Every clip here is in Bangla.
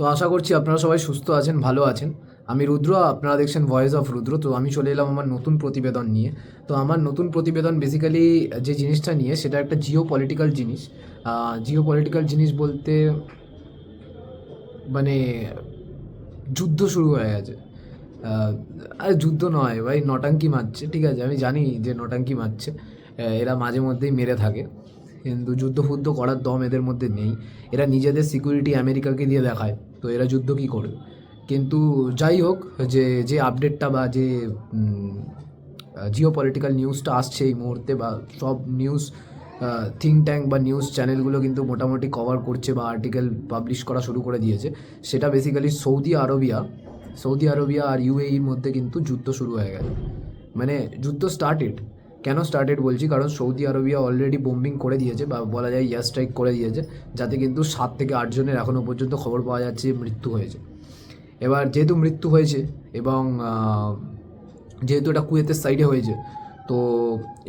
তো আশা করছি আপনারা সবাই সুস্থ আছেন, ভালো আছেন। আমি রুদ্র, আপনারা দেখছেন ভয়েস অফ রুদ্র। তো আমি চলে এলাম আমার নতুন প্রতিবেদন নিয়ে। তো আমার নতুন প্রতিবেদন বেসিক্যালি যে জিনিসটা নিয়ে, সেটা একটা জিও পলিটিক্যাল জিনিস। জিও পলিটিক্যাল জিনিস বলতে মানে যুদ্ধ শুরু হয়ে গেছে। আরে যুদ্ধ নয় ভাই, নটাঙ্কি মারছে, ঠিক আছে? আমি জানি যে নটাঙ্কি মারছে। এরা মাঝে মধ্যেই মেরে থাকে। কিন্তু যুদ্ধ ফুদ্ধ করার দম এদের মধ্যে নেই। এরা নিজেদের সিকিউরিটি আমেরিকাকে দিয়ে দেখায়। তো এরা যুদ্ধ কী করবে? কিন্তু যাই হোক, যে যে আপডেটটা বা যে জিও পলিটিক্যাল নিউজটা আসছে এই মুহূর্তে বা সব নিউজ থিঙ্ক ট্যাঙ্ক বা নিউজ চ্যানেলগুলো কিন্তু মোটামুটি কভার করছে বা আর্টিকেল পাবলিশ করা শুরু করে দিয়েছে। সেটা basically Saudi Arabia Saudi Arabia আর ইউএইর মধ্যে কিন্তু যুদ্ধ শুরু হয়ে গেছে। মানে যুদ্ধ স্টার্টেড কেন স্টার্টেড বলছি? কারণ সৌদি আরবিয়া অলরেডি বোম্বিং করে দিয়েছে বা বলা যায় ইয়ার স্ট্রাইক করে দিয়েছে, যাতে কিন্তু সাত থেকে আটজনের এখনও পর্যন্ত খবর পাওয়া যাচ্ছে মৃত্যু হয়েছে। এবার যেহেতু মৃত্যু হয়েছে এবং যেহেতু এটা কুয়েতের সাইডে হয়েছে তো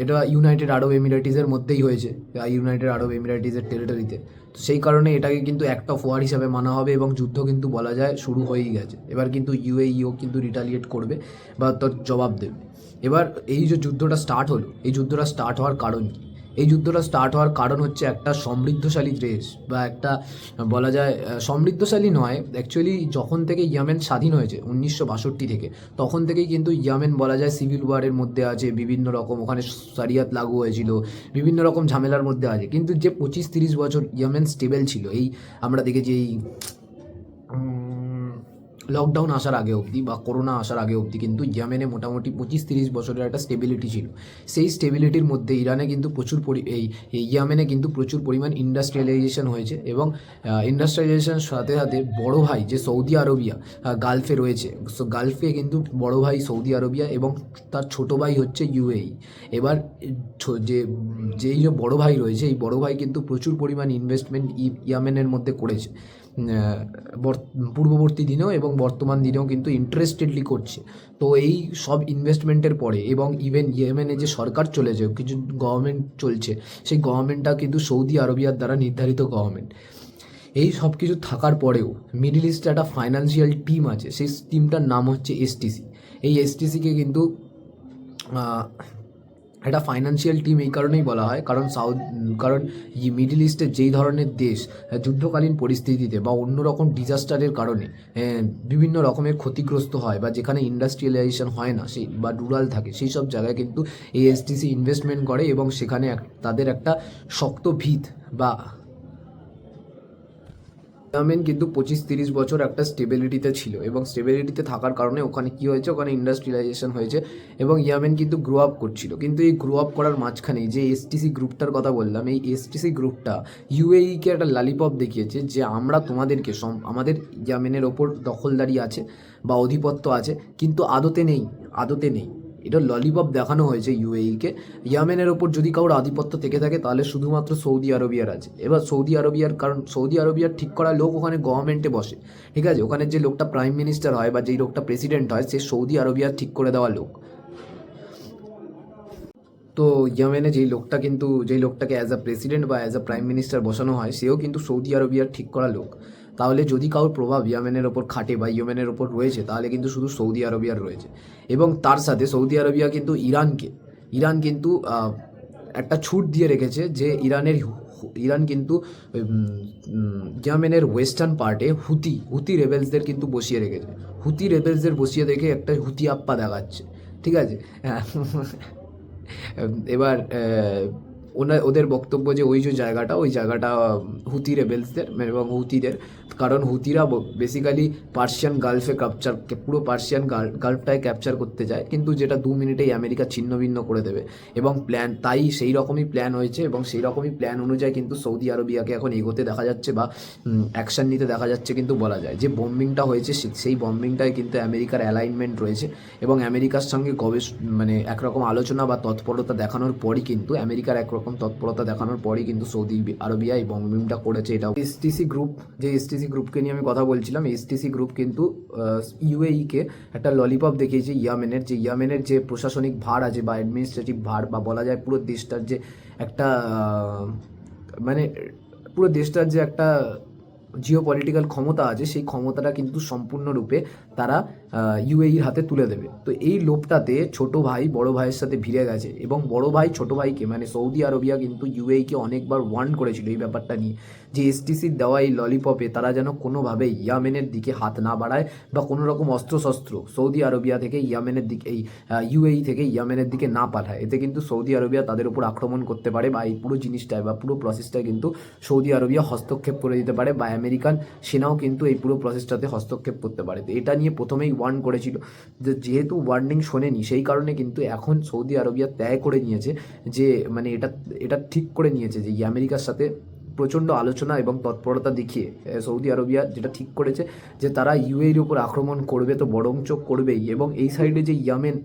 এটা ইউনাইটেড আরব এমিরাইটিসের মধ্যেই হয়েছে ইউনাইটেড আরব এমিরাইটিসের টেরিটরিতে তো সেই কারণে এটাকে কিন্তু অ্যাক্ট অফ ওয়ার হিসাবে মানা হবে এবং যুদ্ধ কিন্তু বলা যায় শুরু হয়েই গেছে। এবার কিন্তু ইউএইও কিন্তু রিটালিয়েট করবে বা তার জবাব দেবে। এবার এই যে যুদ্ধটা স্টার্ট হলো, এই যুদ্ধটা স্টার্ট হওয়ার কারণ কি? এই যুদ্ধটা স্টার্ট হওয়ার কারণ হচ্ছে একটা সমৃদ্ধশালী দেশ বা একটা, বলা যায় সমৃদ্ধশালী নয়। অ্যাকচুয়ালি যখন থেকে ইয়ামেন স্বাধীন হয়েছে, উনিশশো বাষট্টি থেকে, তখন থেকেই কিন্তু ইয়ামেন, বলা যায় সিভিল ওয়ারের মধ্যে আছে, বিভিন্ন রকম, ওখানে সারিয়াত লাগু হয়েছিল, বিভিন্ন রকম ঝামেলার মধ্যে আছে। কিন্তু যে পঁচিশ তিরিশ বছর ইয়ামেন স্টেবল ছিল, এই আমরা দেখেছি, এই লকডাউন আসার আগে অবধি বা করোনা আসার আগে অবধি কিন্তু ইয়ামেনে মোটামুটি পঁচিশ তিরিশ বছরের একটা স্টেবিলিটি ছিল। সেই স্টেবিলিটির মধ্যে ইরানে কিন্তু প্রচুর পরি, এই ইয়ামেনে কিন্তু প্রচুর পরিমাণ ইন্ডাস্ট্রিয়ালাইজেশন হয়েছে এবং ইন্ডাস্ট্রিয়ালাইজেশনের সাথে সাথে বড় ভাই যে সৌদি আরবিয়া গালফে রয়েছে সো গালফে কিন্তু বড় ভাই সৌদি আরবিয়া এবং তার ছোট ভাই হচ্ছে ইউএই এবার, ছ- যে, যেই যে বড় ভাই রয়েছে, এই বড় ভাই কিন্তু প্রচুর পরিমাণ ইনভেস্টমেন্ট ইয়ামেনের মধ্যে করেছে। পূর্ববর্তী দিনেও এবং বর্তমান দিনেও কিন্তু ইন্টারেস্টেডলি করছে। তো এই সব ইনভেস্টমেন্টের পরে এবং ইভেন ইয়েমেনে যে সরকার চলে চলেছে, কিছু গভর্নমেন্ট চলছে, সেই গভর্নমেন্টটা কিন্তু সৌদি আরবিয়ার দ্বারা নির্ধারিত গভর্নমেন্ট এই সব কিছু থাকার পরেও মিডিল ইস্টে একটা ফাইন্যান্সিয়াল টিম আছে, সেই টিমটার নাম হচ্ছে এসটিসি এই এসটিসিকে কিন্তু একটা ফাইন্যান্সিয়াল টিম এই কারণেই বলা হয়, কারণ সাউথ, কারণ মিডিল ইস্টের যেই ধরনের দেশ যুদ্ধকালীন পরিস্থিতিতে বা অন্য রকম ডিজাস্টারের কারণে বিভিন্ন রকমের ক্ষতিগ্রস্ত হয় বা যেখানে ইন্ডাস্ট্রিয়ালাইজেশন হয় না, সেই, বা রুরাল থাকে, সেই সব জায়গায় কিন্তু এএসটিসি ইনভেস্টমেন্ট করে এবং সেখানে তাদের একটা শক্ত ভিত বা ইয়ামেন কিন্তু পঁচিশ তিরিশ বছর একটা স্টেবিলিটিতে ছিল এবং স্টেবিলিটিতে থাকার কারণে ওখানে কি হয়েছে? ওখানে ইন্ডাস্ট্রিয়ালাইজেশন হয়েছে এবং ইয়ামেন কিন্তু গ্রো আপ করছিল। কিন্তু এই গ্রো আপ করার মাঝখানে যে এসটিসি গ্রুপটার কথা বললাম, এই এসটিসি গ্রুপটা ইউএইকে একটা লালিপপ দেখিয়েছে যে আমরা তোমাদেরকে সম- আমাদের ইয়ামেনের ওপর দখলদারি আছে বা আধিপত্য আছে, কিন্তু আদতে নেই আদতে নেই। এটা ললিপপ দেখানো হয়েছে ইউএইকে ইয়ামেনের ওপর যদি কারোর আধিপত্য থেকে থাকে, তাহলে শুধুমাত্র সৌদি আরবিয়ার আছে। এবার সৌদি আরবিয়ার, কারণ সৌদি আরবিয়ার ঠিক করা লোক ওখানে গভর্নমেন্টে বসে। ঠিক আছে? ওখানে যে লোকটা প্রাইম মিনিস্টার হয় বা যেই লোকটা প্রেসিডেন্ট হয়, সে সৌদি আরবিয়ার ঠিক করে দেওয়া লোক। তো ইয়ামেনে যেই লোকটা কিন্তু, যেই লোকটাকে অ্যাজ আ প্রেসিডেন্ট বা অ্যাজ আ প্রাইম মিনিস্টার বসানো হয়, সেও কিন্তু সৌদি আরবিয়ার ঠিক করা লোক। তাহলে যদি কারোর প্রভাব ইয়ামেনের ওপর খাটে বা ইয়েমেনের ওপর রয়েছে, তাহলে কিন্তু শুধু সৌদি আরবিয়ার রয়েছে। এবং তার সাথে সৌদি আরবিয়া কিন্তু ইরানকে, ইরান কিন্তু একটা ছুট দিয়ে রেখেছে যে ইরানের ইরান কিন্তু ইয়ামেনের ওয়েস্টার্ন পার্টে হুতি হুতি রেবেলসদের কিন্তু বসিয়ে রেখেছে। হুতি রেবেলসদের বসিয়ে রেখে একটা হুতি আপ্পা দেখাচ্ছে। ঠিক আছে? এবার ওনা, ওদের বক্তব্য যে ওই যে জায়গাটা, ওই জায়গাটা হুতি রেবেলসদের, এবং হুতিদের কারণ হুতিরা বেসিক্যালি পার্সিয়ান গালফে ক্যাপচার পুরো পার্সিয়ান গালফটায় ক্যাপচার করতে যায়, কিন্তু যেটা দু মিনিটেই আমেরিকা ছিন্ন ভিন্ন করে দেবে। এবং প্ল্যান তাই সেই রকমই প্ল্যান হয়েছে এবং সেই রকমই প্ল্যান অনুযায়ী কিন্তু সৌদি আরবিয়াকে এখন এগোতে দেখা যাচ্ছে বা অ্যাকশন নিতে দেখা যাচ্ছে কিন্তু বলা যায়। যে বম্বিংটা হয়েছে সেই বম্বিংটায় কিন্তু আমেরিকার অ্যালাইনমেন্ট রয়েছে এবং আমেরিকার সঙ্গে গবেষ মানে একরকম আলোচনা বা তৎপরতা দেখানোর পরই কিন্তু, আমেরিকার একরকম তৎপরতা দেখানোর পরই কিন্তু সৌদি আরবিয়া এই বম্বিংটা করেছে এটাও এসটিসি গ্রুপ যে এসটিসি গ্রুপকে নিয়ে আমি কথা বলছিলাম। এসটিসি গ্রুপ কিন্তু ইউএইকে একটা ললিপপ দেখিয়েছে ইয়ামেনের। যে ইয়ামেনের যে প্রশাসনিক ভার আছে বা অ্যাডমিনিস্ট্রেটিভ ভার বা বলা যায় পুরো দেশটার যে একটা মানে পুরো দেশটার যে একটা জিও পলিটিক্যাল ক্ষমতা আছে, সেই ক্ষমতাটা কিন্তু সম্পূর্ণরূপে তারা ইউএইর হাতে তুলে দেবে। তো এই লোভটাতে ছোট ভাই বড় ভাইয়ের সাথে ভিড়ে গেছে এবং বড় ভাই ছোট ভাইকে মানে সৌদি আরবিয়া কিন্তু ইউএইকে অনেকবার ওয়ার্ন করেছিল এই ব্যাপারটা নিয়ে যে এসটিসির দেওয়া এই ললিপপে তারা যেন কোনোভাবেই ইয়ামেনের দিকে হাত না বাড়ায় বা কোনো রকম অস্ত্রশস্ত্র সৌদি আরবিয়া থেকে ইয়ামেনের দিকে, এই ইউএই থেকে ইয়ামেনের দিকে না পাঠায়। এতে কিন্তু সৌদি আরবিয়া তাদের উপর আক্রমণ করতে পারে বা এই পুরো জিনিসটায় বা পুরো প্রসেসটায় কিন্তু সৌদি আরবিয়া হস্তক্ষেপ করে দিতে পারে বা আমেরিকান, সেনাও কিন্তু এই পুরো প্রসেসটাতে হস্তক্ষেপ করতে পারে। তো এটা নিয়ে প্রথমেই ওয়ার্ন করেছিল যে যেহেতু ওয়ার্নিং শোনেনি, সেই কারণে কিন্তু এখন সৌদি আরবিয়া ত্যাগ করে নিয়েছে যে মানে এটা এটা ঠিক করে নিয়েছে যে আমেরিকার সাথে প্রচণ্ড আলোচনা এবং তৎপরতা দেখিয়ে সৌদি আরবিয়া যেটা ঠিক করেছে যে, তারা ইউএর উপর আক্রমণ করবে তো বরঞ্চ করবেই এবং এই সাইডে যে ইয়ামেন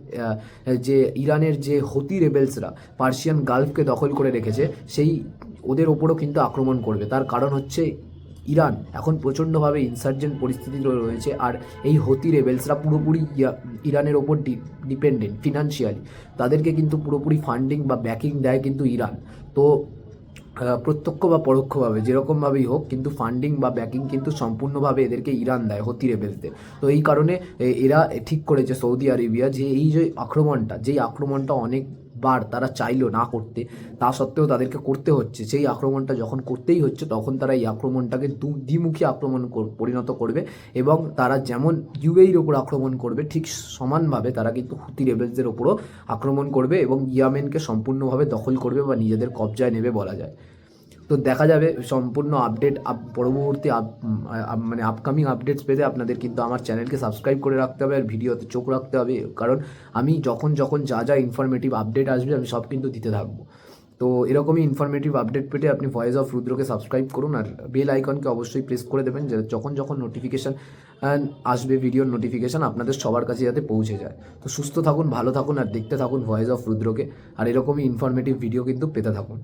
যে ইরানের যে হতি রেবেলসরা পার্সিয়ান গালফকে দখল করে রেখেছে, সেই ওদের ওপরও কিন্তু আক্রমণ করবে। তার কারণ হচ্ছে ইরান এখন প্রচণ্ডভাবে ইনসার্জেন্ট পরিস্থিতি রয়েছে আর এই হতি রেবেলসরা পুরোপুরি ইরানের ওপর ডিপেন্ডেন্ট ফিনান্সিয়ালি তাদেরকে কিন্তু পুরোপুরি ফান্ডিং বা ব্যাকিং দেয় কিন্তু ইরান। তো প্রত্যক্ষ বা পরোক্ষভাবে, যেরকমভাবেই হোক, কিন্তু ফান্ডিং বা ব্যাকিং কিন্তু সম্পূর্ণভাবে এদেরকে ইরান দেয়, হতি রেবেলসদের তো এই কারণে এরা ঠিক করেছে সৌদি আরবিয়া যে এই যে আক্রমণটা, যেই আক্রমণটা অনেকবার তারা চাইলো না করতে। তা সত্ত্বেও তাদেরকে করতে হচ্ছে। সেই আক্রমণটা যখন করতেই হচ্ছে, তখন তারা এই আক্রমণটাকে দু দ্বিমুখী আক্রমণ কর- পরিণত করবে এবং তারা যেমন ইউএইর ওপর আক্রমণ করবে, ঠিক সমানভাবে তারা কিন্তু হুতি রেবেলসদের ওপরও আক্রমণ করবে এবং ইয়ামেনকে সম্পূর্ণভাবে দখল করবে বা নিজেদের কবজায় নেবে বলা যায়। তো দেখা যাবে, সম্পূর্ণ আপডেট আপ পরবর্তী মানে আপকামিং আপডেটস পেতে আপনাদের কিন্তু আমার চ্যানেলকে সাবস্ক্রাইব করে রাখতে হবে আর ভিডিওতে চোখ রাখতে হবে। কারণ আমি যখন যখন যা যা ইনফরমেটিভ আপডেট আসবে, আমি সব কিন্তু দিতে থাকব। তো এরকমই ইনফরমেটিভ আপডেট পেতে আপনি ভয়েস অফ রুদ্রকে সাবস্ক্রাইব করুন আর বেল আইকনকে অবশ্যই প্রেস করে দেবেন যখন যখন নোটিফিকেশান আসবে ভিডিওর নোটিফিকেশান আপনাদের সবার কাছে যাতে পৌঁছে যায়। তো সুস্থ থাকুন, ভালো থাকুন আর দেখতে থাকুন ভয়েস অফ রুদ্রকে। আর এরকমই ইনফরমেটিভ ভিডিও কিন্তু পেতে থাকুন।